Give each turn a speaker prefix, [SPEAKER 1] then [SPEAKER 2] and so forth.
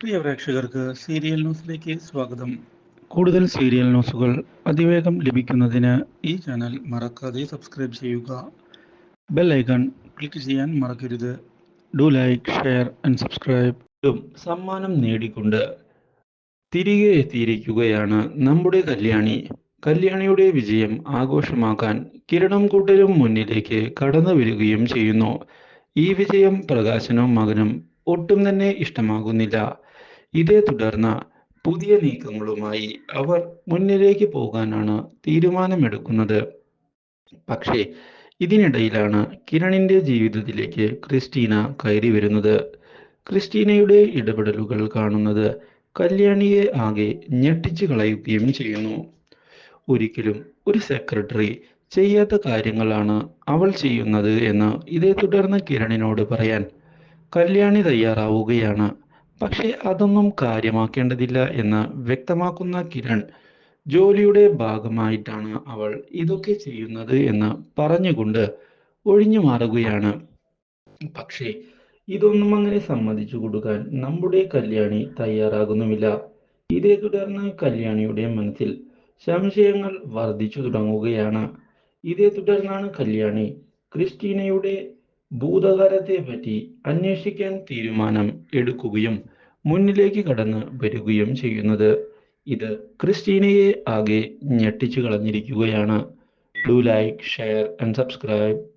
[SPEAKER 1] പ്രിയ പ്രേക്ഷകർക്ക് സീരിയൽ ന്യൂസിലേക്ക് സ്വാഗതം. കൂടുതൽ സീരിയൽ ന്യൂസുകൾ അതിവേഗം ലഭിക്കുന്നതിന് ഈ ചാനൽ മറക്കാതെ സബ്സ്ക്രൈബ് ചെയ്യുക. ബെൽ ഐക്കൺ ക്ലിക്ക് ചെയ്യാൻ മറക്കരുത്. Do like share and subscribe. സമ്മാനം നേടിക്കൊണ്ട് തിരികെ എത്തിയിരിക്കുകയാണ് നമ്മുടെ കല്യാണി. കല്യാണിയുടെ വിജയം ആഘോഷമാക്കാൻ കിരണം കൂട്ടലും മുന്നിലേക്ക് കടന്നു വരികയും ചെയ്യുന്നു. ഈ വിജയം പ്രകാശനും മകനും ഒട്ടും തന്നെ ഇഷ്ടമാകുന്നില്ല. ഇതേ തുടർന്ന് പുതിയ നീക്കങ്ങളുമായി അവർ മുന്നിലേക്ക് പോകാനാണ് തീരുമാനമെടുക്കുന്നത്. പക്ഷേ ഇതിനിടയിലാണ് കിരണിന്റെ ജീവിതത്തിലേക്ക് ക്രിസ്റ്റീന കയറി വരുന്നത്. ക്രിസ്റ്റീനയുടെ ഇടപെടലുകൾ കാണുന്നത് കല്യാണിയെ ആകെ ഞെട്ടിച്ചു കളയുകയും ചെയ്യുന്നു. ഒരിക്കലും ഒരു സെക്രട്ടറി ചെയ്യാത്ത കാര്യങ്ങളാണ് അവൾ ചെയ്യുന്നത് എന്ന് ഇതേ തുടർന്ന് കിരണിനോട് പറയാൻ കല്യാണി തയ്യാറാവുകയാണ്. പക്ഷേ അതൊന്നും കാര്യമാക്കേണ്ടതില്ല എന്ന് വ്യക്തമാക്കുന്ന കിരൺ ജോലിയുടെ ഭാഗമായിട്ടാണ് അവൾ ഇതൊക്കെ ചെയ്യുന്നത് എന്ന് പറഞ്ഞുകൊണ്ട് ഒഴിഞ്ഞു മാറുകയാണ്. പക്ഷേ ഇതൊന്നും അങ്ങനെ സമ്മതിച്ചു കൊടുക്കാൻ നമ്മുടെ കല്യാണി തയ്യാറാകുന്നുമില്ല. ഇതേ തുടർന്ന് കല്യാണിയുടെ മനസ്സിൽ സംശയങ്ങൾ വർദ്ധിച്ചു തുടങ്ങുകയാണ്. ഇതേ തുടർന്നാണ് കല്യാണി ക്രിസ്റ്റീനയുടെ ഭൂതകാലത്തെ പറ്റി അന്വേഷിക്കാൻ തീരുമാനം എടുക്കുകയും മുന്നിലേക്ക് കടന്ന് വരികയും ചെയ്യുന്നത്. ഇത് ക്രിസ്റ്റീനയെ ആകെ ഞെട്ടിച്ചു കളഞ്ഞിരിക്കുകയാണ്. Do like share and subscribe